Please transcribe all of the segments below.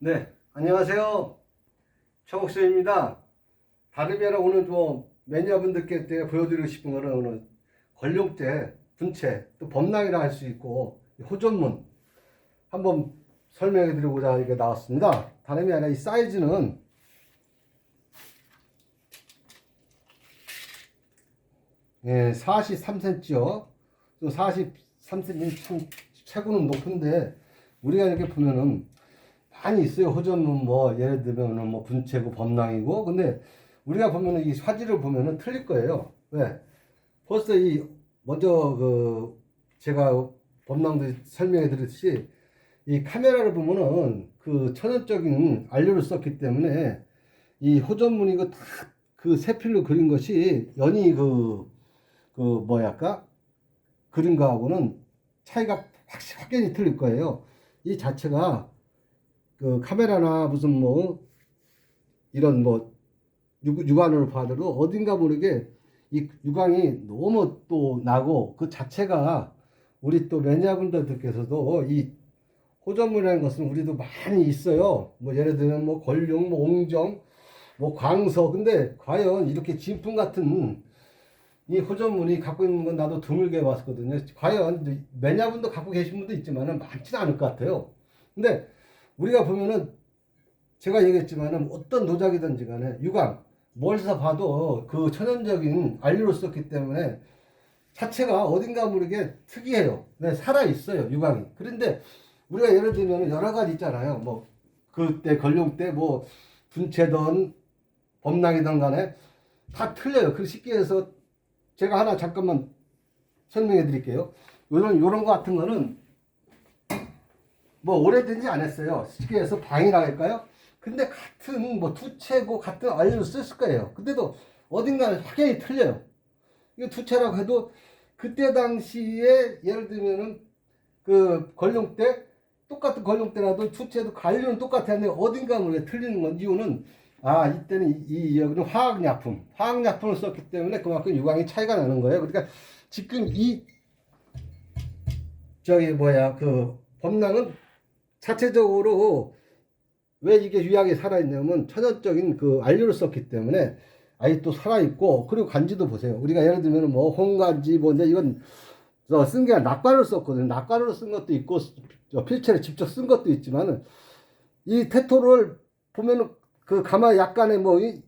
네, 안녕하세요. 최옥수입니다. 다름이 아니라 오늘 뭐 매니아분들께 보여드리고 싶은 거는 오늘 권룡대, 분체, 또 범랑이라 할 수 있고 호전문 한번 설명해 드리고자 이게 나왔습니다. 다름이 아니라 이 사이즈는 예, 43cm요. 또 43cm 참 최고는 높은데 우리가 이렇게 보면은 많이 있어요. 호전문 뭐 예를 들면은 뭐 분체고 범랑이고 근데 우리가 보면은 이 화질을 보면은 틀릴 거예요. 왜? 벌써 이 먼저 그 제가 범랑도 설명해 드렸듯이 이 카메라를 보면은 그 천연적인 안료를 썼기 때문에 이 호전문이고 다그 세필로 그린 것이 연이 그, 그 뭐랄까? 그린 거하고는 차이가 확, 확연히 틀릴 거예요. 이 자체가 그 카메라나 무슨 뭐 이런 뭐 육, 육안으로 봐도 어딘가 모르게 이 유광이 너무 또 나고 그 자체가 우리 또 매니아분들께서도 이 호전물이라는 것은 우리도 많이 있어요. 뭐 예를 들면 뭐 권룡, 뭐 옹정, 뭐 광서. 근데 과연 이렇게 진품 같은 이 호전문이 갖고 있는 건 나도 드물게 봤거든요. 과연 매니아분도 갖고 계신 분도 있지만은 많지는 않을 것 같아요. 근데 우리가 보면은 제가 얘기했지만은 어떤 노작이든지 간에 유광 멀리서 봐도 그 천연적인 안료를 썼기 때문에 자체가 어딘가 모르게 특이해요. 네, 살아 있어요 유광이. 그런데 우리가 예를 들면 여러 가지 있잖아요. 뭐 그때 걸룡 때 뭐 분체든 범랑이든 간에 다 틀려요. 그 쉽게 해서 제가 하나 잠깐만 설명해 드릴게요. 요런 요런 거 같은 거는 뭐 오래된지 안 했어요. 쉽게 해서 방이라 할까요? 근데 같은 뭐 두채고 같은 알료를 썼을 거예요. 근데도 어딘가는 확연히 틀려요. 이거 두채라고 해도 그때 당시에 예를 들면은 그 걸룡 때 똑같은 걸룡 때라도 두채도 관료는 똑같았는데 어딘가 모르게 틀리는 건 이유는 아 이때는 이, 이 여기는 화학약품 화학약품을 썼기 때문에 그만큼 유광이 차이가 나는 거예요. 그러니까 지금 이 저기 뭐야 그 범랑은 자체적으로 왜 이게 유약이 살아있냐면 천연적인 그 안료를 썼기 때문에 아예 또 살아있고 그리고 간지도 보세요. 우리가 예를 들면 뭐 홍간지 뭔데 이건 쓴게 낙관을 썼거든요. 낙관으로 쓴 것도 있고 저 필체를 직접 쓴 것도 있지만은 이 테토를 보면은 그 가마 약간의 뭐뭐좀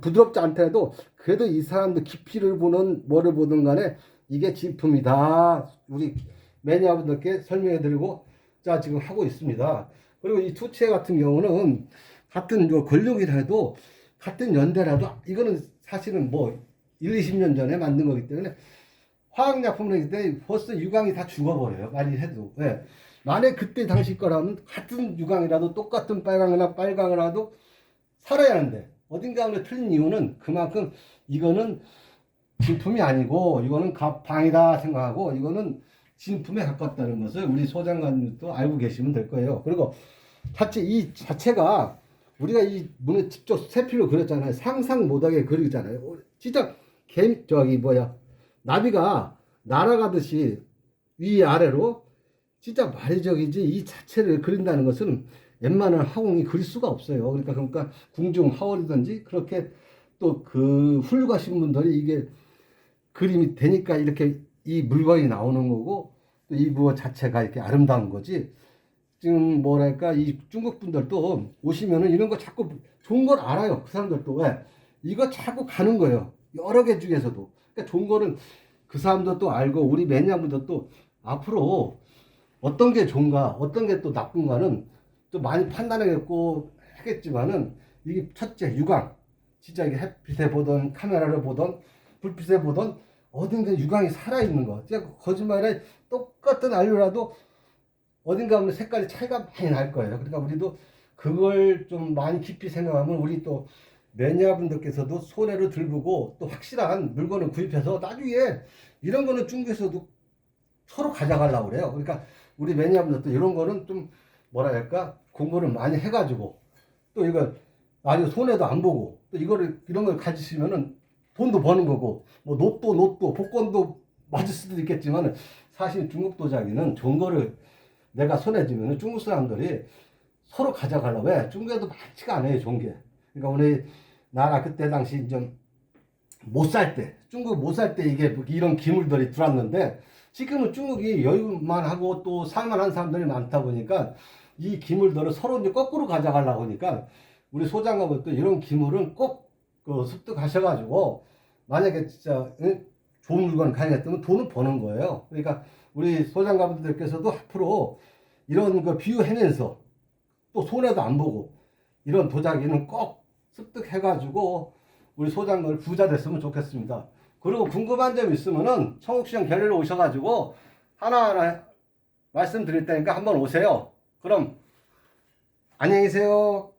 부드럽지 않더라도 그래도 이 사람도 깊이를 보는 뭐를 보든 간에 이게 진품이다. 우리 매니아 분들께 설명해 드리고 자 지금 하고 있습니다. 그리고 이 투체 같은 경우는 같은 요 권력이라도 같은 연대라도 이거는 사실은 뭐 1, 20년 전에 만든 거기 때문에 화학약품이기 때문에 유광이 다 죽어버려요. 많이 해도. 예. 만약 그때 당시 거라면 같은 유광이라도 똑같은 빨강이나 빨강이라도 살아야 하는데 어딘가 하면 틀린 이유는 그만큼 이거는 진품이 아니고 이거는 방이다 생각하고 이거는 진품에 가깝다는 것을 우리 소장관님도 알고 계시면 될 거예요. 그리고 자체 이 자체가 우리가 이 문을 직접 세필로 그렸잖아요. 상상 못하게 그리잖아요. 진짜 개 저기 뭐야 나비가 날아가듯이 위 아래로 진짜 말이적이지 이 자체를 그린다는 것은 웬만한 화공이 그릴 수가 없어요. 그러니까 그러니까 궁중 하월이든지 그렇게 또 그 훌륭하신 분들이 이게 그림이 되니까 이렇게 이 물건이 나오는 거고 또 이 무엇 자체가 이렇게 아름다운 거지. 지금 뭐랄까 이 중국 분들도 오시면은 이런 거 자꾸 좋은 걸 알아요. 그 사람들도 왜 이거 자꾸 가는 거예요. 여러 개 중에서도 그러니까 좋은 거는 그 사람들도 알고 우리 매니아분들도 앞으로 어떤 게 좋은가 어떤 게 또 나쁜가는 또 많이 판단하겠고 하겠지만은 이게 첫째 유광 진짜 이게 햇빛에 보던 카메라를 보던 불빛에 보던 어딘가 유광이 살아있는 거. 진짜 거짓말에 똑같은 안료라도 어딘가 하면 색깔이 차이가 많이 날 거예요. 그러니까 우리도 그걸 좀 많이 깊이 생각하면 우리 또 매니아분들께서도 손해를 들보고 또 확실한 물건을 구입해서 나중에 이런 거는 중국에서도 서로 가져가려고 그래요. 그러니까 우리 매니아분들도 이런 거는 좀 뭐라 할까 공부를 많이 해가지고 또 이거 아주 손해도 안 보고 또 이거를 이런 걸 가지시면은 돈도 버는 거고 뭐 로또 로또 복권도 맞을 수도 있겠지만 사실 중국 도자기는 좋은 거를 내가 손에 쥐면 중국 사람들이 서로 가져가려고 왜? 중국에도 많지가 않아요, 좋은 게. 그러니까 우리 나라 그때 당시 좀 못 살 때, 중국 못 살 때 이게 뭐 이런 기물들이 들어왔는데 지금은 중국이 여유만 하고 또 살만한 사람들이 많다 보니까 이 기물들을 서로 이제 거꾸로 가져가려고 하니까 우리 소장님은 또 이런 기물은 꼭 그 습득하셔가지고 만약에 진짜 응? 좋은 물건 가져갔다면 돈을 버는 거예요. 그러니까 우리 소장가분들께서도 앞으로 이런 거 비유하면서 또 손해도 안 보고 이런 도자기는 꼭 습득해가지고 우리 소장들 부자 됐으면 좋겠습니다. 그리고 궁금한 점 있으면은 청옥시장 결례로 오셔가지고 하나하나 말씀드릴 테니까 한번 오세요. 그럼 안녕히 계세요.